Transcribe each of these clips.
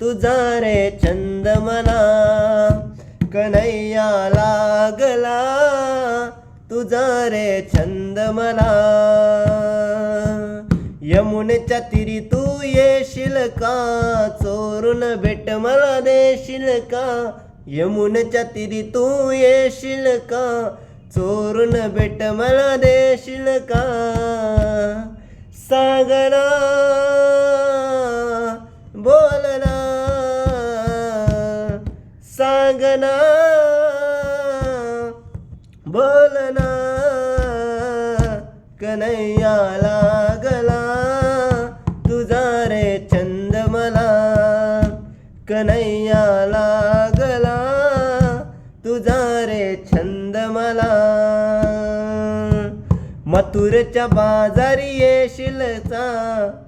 तुझा रे छंद मना कन्हैया लागला. तुझा रे छंद मला यमुनेच्या तिरी तू येशील का? चोरून भेट मला देशील का? यमुनेच्या तिरी तू येशील का? चोरून भेट मला देशील का? सागरा सांगना बोलना कन्हैया लागला तुझा रे छंद मला. कन्हैया लागला तुझा रे छंद मला. मथुरच्या बाजारी येशील का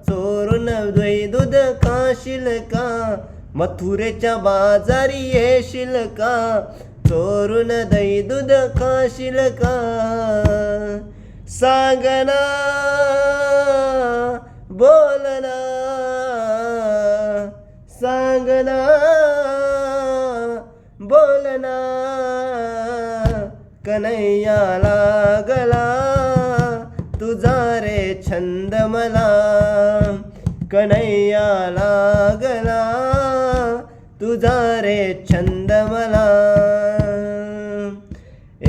चोरून द्वै दूध काशील का मथुरेच्या बाजारी येशील का? चोरून दही दूध खाशील का? सांगना बोलना सांगना बोलना कन्हैया लागला तुझा रे छंद मला कन्हैया लागला. तुझा रे छंद मला.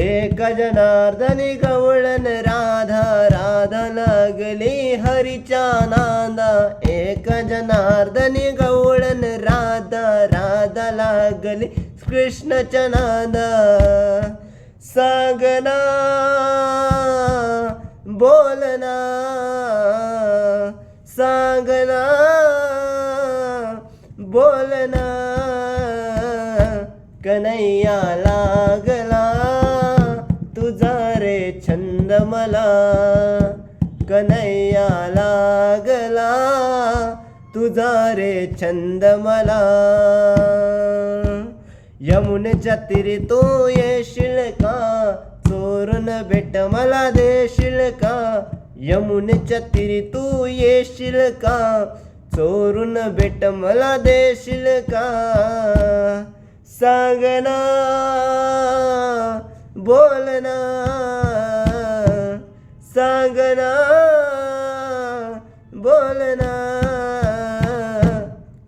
एक जनार्दनी गवळण राधा राधा लागली हरीच्या नादा. एक जनार्दनी गवळण राधा राधा लागली कृष्णच्या नादा. सांगना बोलना सांगना बोलना. कन्हैया लागला. तुझा रे छंद मला. कन्हैया लागला. तुझा रे छंद मला. यमुनेच्या तिरी तो येशील का? चोरून भेट मला देशील का? यमुनेच्या तिरी तू येशील का? चोरून भेट मला देशील का? सांगना बोलना सांगना बोलना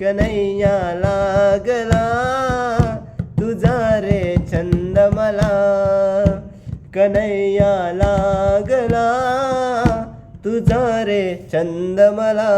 कन्हैया लागला तुझा रे छंद मला. कन्हैया लागला तुझा रे छंद मला.